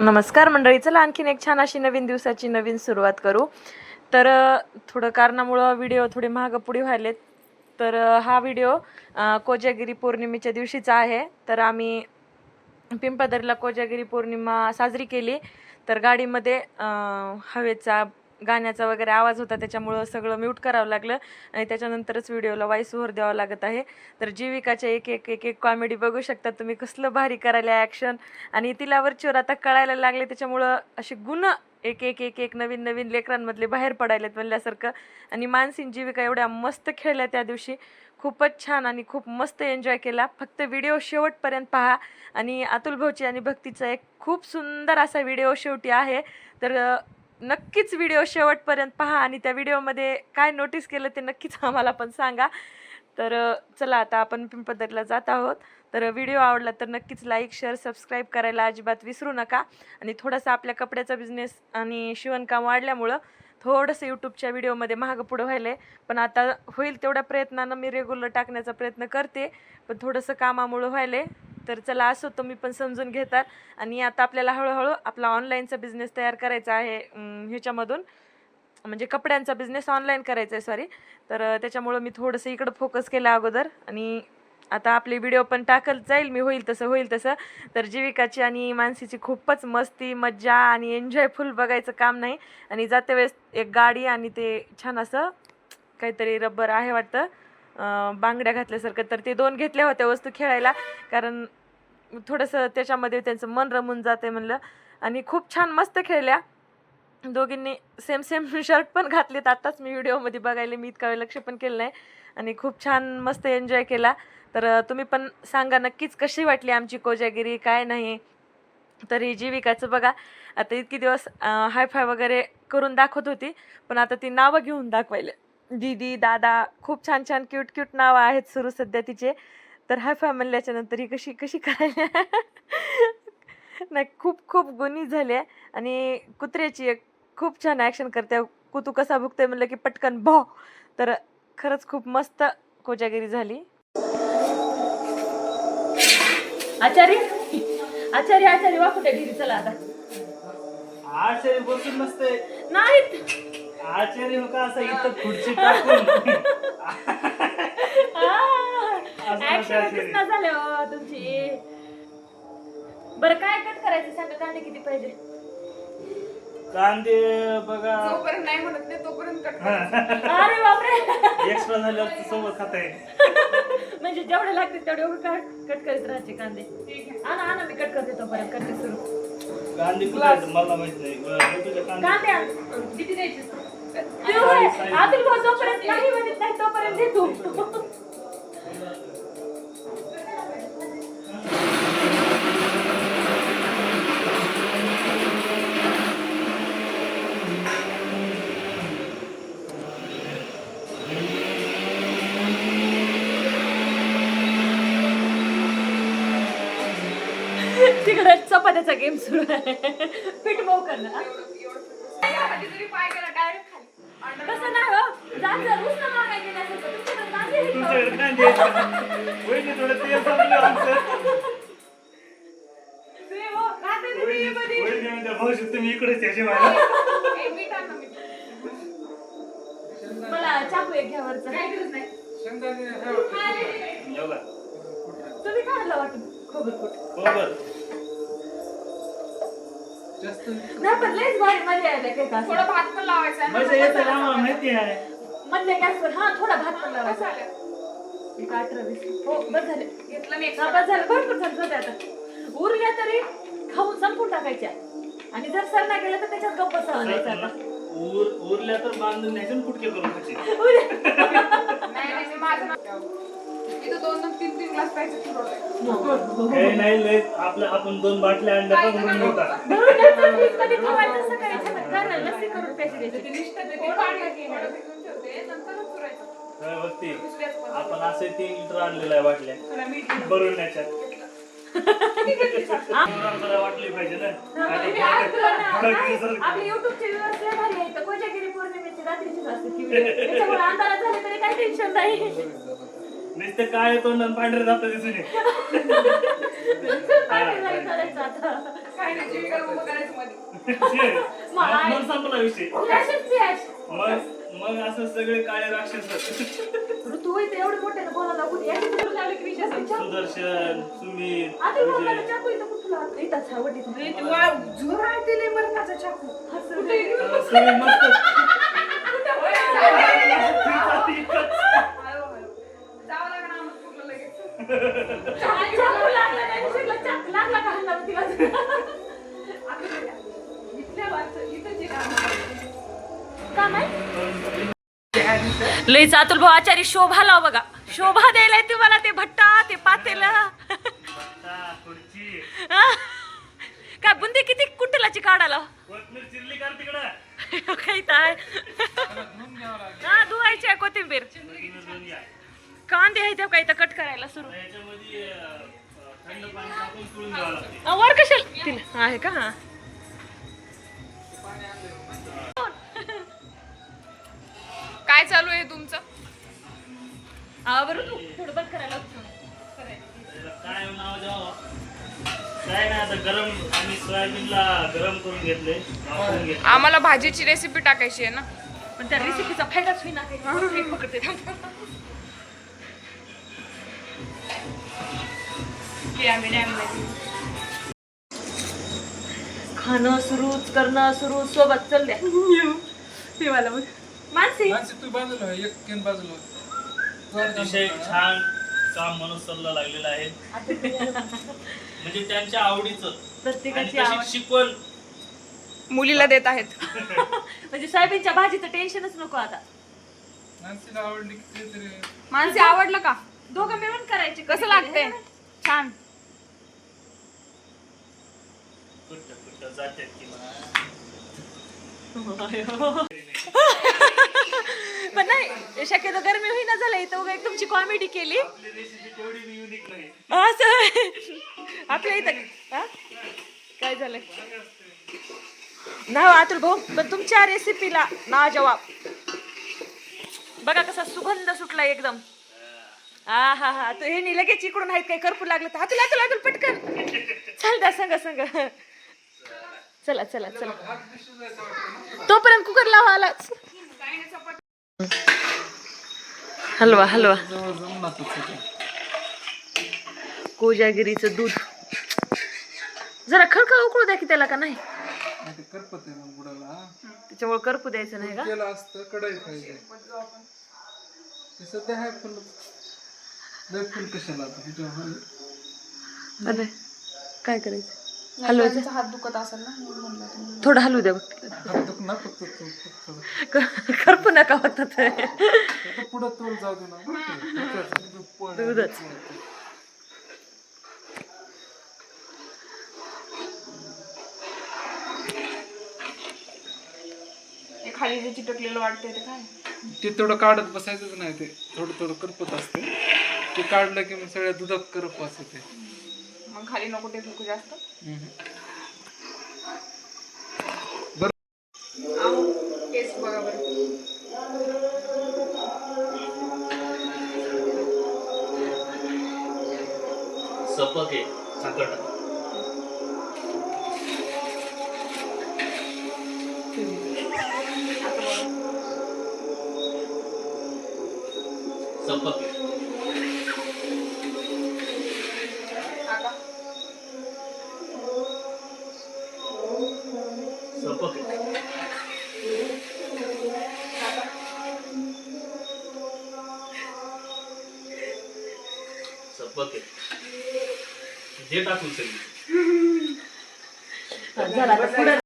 नमस्कार मंडळी चला आणखीन एक छान अशी नवीन दिवसाची नवीन सुरुवात करू. तर थोडं कारणामुळं व्हिडिओ थोडे महाग पुढे व्हायलेत. तर हा व्हिडिओ कोजागिरी पौर्णिमेच्या दिवशीचा आहे. तर आम्ही पिंपदरीला कोजागिरी पौर्णिमा साजरी केली. तर गाडीमध्ये हवेचा गाण्याचा वगैरे आवाज होता त्याच्यामुळं सगळं म्यूट करावं लागलं आणि त्याच्यानंतरच व्हिडिओला वाईस ओव्हर द्यावं लागत आहे. तर जीविकाच्या एक एक एक एक कॉमेडी बघू शकता तुम्ही कसलं भारी करायला ॲक्शन आणि तिला वरचीवर आता कळायला लागले त्याच्यामुळं असे गुण एक एक एक एक नवीन नवीन लेकरांमधले बाहेर पडायलेत म्हणल्यासारखं. आणि मानसिंग जीविका एवढ्या मस्त खेळल्या त्या दिवशी. खूपच छान आणि खूप मस्त एन्जॉय केला. फक्त व्हिडिओ शेवटपर्यंत पहा. आणि अतुल भाऊची आणि भक्तीचा एक खूप सुंदर असा व्हिडिओ शेवटी आहे. तर नक्कीच व्हिडिओ शेवटपर्यंत पहा आणि त्या व्हिडिओमध्ये काय नोटीस केलं ते नक्कीच आम्हाला पण सांगा. तर चला आता आपण पिंपदरीला जात आहोत. तर व्हिडिओ आवडला तर नक्कीच लाईक शेअर सबस्क्राईब करायला अजिबात विसरू नका. आणि थोडासा आपल्या कपड्याचा बिझनेस आणि शिवणकाम वाढल्यामुळं थोडंसं यूट्यूबच्या व्हिडिओमध्ये महाग पुढं व्हायलं आहे पण आता होईल तेवढ्या प्रयत्नानं मी रेग्युलर टाकण्याचा प्रयत्न करते. पण थोडंसं कामामुळं व्हायलं आहे तर चला असो तुम्ही पण समजून घेतात. आणि आता आपल्याला हळूहळू आपला ऑनलाईनचा बिझनेस तयार करायचा आहे ह्याच्यामधून. म्हणजे कपड्यांचा बिझनेस ऑनलाईन करायचा आहे सॉरी तर त्याच्यामुळं मी थोडंसं इकडं फोकस केलं अगोदर. आणि आता आपले व्हिडिओ पण टाकत जाईल मी होईल तसं होईल तसं. तर जीविकाची आणि मानसीची खूपच मस्ती मज्जा आणि एन्जॉयफुल बघायचं काम नाही. आणि जाते वेळेस एक गाडी आणि ते छान असं काहीतरी रबर आहे वाटतं. बांगड्या घातल्यासारखं. तर ते दोन घेतल्या होत्या वस्तू खेळायला. कारण थोडंसं त्याच्यामध्ये त्यांचं मन रमून जाते म्हणलं. आणि खूप छान मस्त खेळल्या. दोघींनी सेम सेम शर्ट पण घातलेत. आत्ताच मी व्हिडिओमध्ये बघायला मी इतका वेळ लक्ष पण केलं नाही. आणि खूप छान मस्त एन्जॉय केला. तर तुम्ही पण सांगा नक्कीच कशी वाटली आमची कोजागिरी? काय नाही? तर ही जीविकाचं बघा. आता इतकी दिवस हाय फाय वगैरे करून दाखवत होती. पण आता ती नावं घेऊन दाखवायला दीदी दादा खूप छान छान क्यूट क्यूट नावं आहेत सुरू सध्या तिचे. तर हाय फाय म्हणल्याच्या नंतर ही कशी कशी करायला? नाही खूप खूप गुणी झाली आणि कुत्र्याची एक खूप छान ॲक्शन करते. कुतू कसा भुकते म्हणलं की पटकन भो. तर खरंच खूप मस्त कोजागिरी झाली. आचारी आचारी आचारी वा कुठे घरी चला आता. आचार्य बसून नसते नाहीत. आचार्य हो का असं इथं खुर्ची टाकून. झाले हो तुमची. बरं काय कट करायचं? सांगा कांदे किती पाहिजे? कांदे बघा. जोपर्यंत नाही म्हणत नाही तोपर्यंत कट अरे बापरे. एक्स्ट्रा झाल्यावर सोबत खाता येईल म्हणजे जेवढे लागतील तेवढे कट कट करीत राहायचे कांदे? ठीक आहे. आणा आणा मी कट करते तोपर्यंत करते सुरू. कांदे कुठे मला माहीत नाही. कांदे. किती द्यायचे. आदिल भाऊ जोपर्यंत नाही म्हणत नाही तोपर्यंत दे तिकडे चपात्याचा गेम सुरू आहे. पीठ मऊ करणार तसं नाही हो. जात तुमच्याकडे. वहिनी थोडं तेल संपलं आमचं. ते हो, कांदे बी वहिनी बिईमध्ये. वहिनी म्हणते, भाऊजी तुम्ही इकडेच याचे मला ए, मीठ आण ना मीठ. मला चाकू एक घ्या वरचा. काही गरज नाही. तुम्ही काय आणलं वाटून. खोबरकूट बरोबर नाही पण लयच भारी मजा यायला काय का थोडा भात पण लावायचा. मजा येते ना आम्हाला माहिती आहे. मधल्या गॅसवर हा थोडा भात पण बस लावायचा. झालं. एक अठरा वीस. हो बस झाले. घेतलं मी हा, बस झालं. भरपूर झालं जाऊ दे आता. उरल्या तरी खाऊन संपून टाकायच्या. आणि जर सर नाही गेलं तर त्याच्यात गप्प द्यायचं आता. उर उरल्या तर बांधून न्यायचं आणि कुटके करून खायचे. उरल्या. नाही नाही मी माझं नाव इथं दोन दोन तीन तीन ग्लास प्यायचं ठरवलंय हो. काही नाही लय आपलं आपण दोन बाटल्या आणल्या का म्हणून भरून लस्सी करून प्यायची काय बघते. आपण असे तीन लिटर आणलेलं आहे बाटल्या. भरून जरा वाटली पाहिजे ना? आणि तुम्ही आज तुला ना- थोडं नाही, केसर- आपले युट्यूबचे viewers लय भारी आहेत. कोजागिरी पौर्णिमेची रात्रीचीच असते ती video. त्याच्यामुळे अंधारात झाले तरी काही टेन्शन नाही. नुसतं काय तोंड आणि पांढरे जातं दिसून. काय नाही जीविकाला उभं करायचं मध्ये? मग मग संपला विषय. मग मग असं सगळे काळे राक्षस. तू होय एवढे मोठे बोलायला कुठे याची लावले की विषय असायचा. सुदर्शन सुमित चाकू इथं कुठला? ते मरणाचा चाकू. कुठे अं, मस्त हळू, हळू. जावं लागणार आम्हाला पूर्ण लगेच चाकू लागला नाही, चाकू लागला का मग तिला? लय चातुल भाऊ आचारी शोभा लाव बघा. शोभा द्यायलाय तुम्हाला ते भट्टा ते पातेला. काय बुंदी किती कुटलाची काढाला कोथमीर चिरली का रे तिकडं? काही काय हा धुवायची आहे कोथिंबीर. कांदे आहे त्या काही तर कट करायला सुरू? वर कशाला? तिला आहे का? हा. काय चालू आहे तुमचं? तू थोडं करायला त्याला काय नाव द्यावं? काय नाही आता गरम आम्ही सोयाबीनला गरम करून घेतले वाफवून घेतले. आम्हाला भाजीची रेसिपी टाकायची आहे ना. पण त्या रेसिपीचा फायदाच होईना ते आम्ही डॅममध्ये खाणं सुरूच करणं सुरू सोबत चल द्या. ते मला मानसी. तू बाजूला हो, एक केन बाजूला. जोर अतिशय छान काम मनुसरला लागलेलं आहे. म्हणजे त्यांच्या आवडीचं. प्रत्येकाची शिकवण. मुलीला देत आहेत. म्हणजे सोयाबीनच्या भाजीचं टेन्शनच नको आता. माणसे आवडलं का दोघं मिळून करायचे. कसं लागतंय? छान. की. पण नाही शक्यतो गरमी होईना झालं इथं उगा एक तुमची कॉमेडी केली. असं. आपल्या इथं? काय झालंय? नाव अतुल भाऊ पण तुमच्या रेसिपीला ना जवाब. बघा कसा सुगंध सुटला एकदम. हा हा हा. तो हे नी लगेच इकडून आहेत काही करपू लागलं तर. अतुल अतुल अतुल पटकन. चल द्या संग संग. चला चला चला. तोपर्यंत कुकर लावा आलाच हलवा हलवा. कोजागिरीचं दूध. जरा खळखळ उकळू द्या की त्याला का नाही. त्याच्यामुळे करपू द्यायचं नाही का? काय करायचं? हलवायचं हात दुखत असेल ना म्हणून म्हणलं तुम्ही. थोडं हलवू द्या. बघ हात दुख ना फक्त तू फक्त क- करपू नका होतात आता पुढं तोल जाऊ दे ना ते. दूधच. हे खाली जे चिटकलेलं वाटतंय ते काय? ते तेवढं काढत बसायचंच नाही ते. थोडं थोडं करपत असते. ते काढलं की मग सगळ्या दुधात करप असते मग खाली नको ते नको जास्त? आहो टेस्ट बघा बरं. सपक आहे साखर टाक. सपक आहे आता सपक आहे सपक आहे जे टाकून सगळी झाला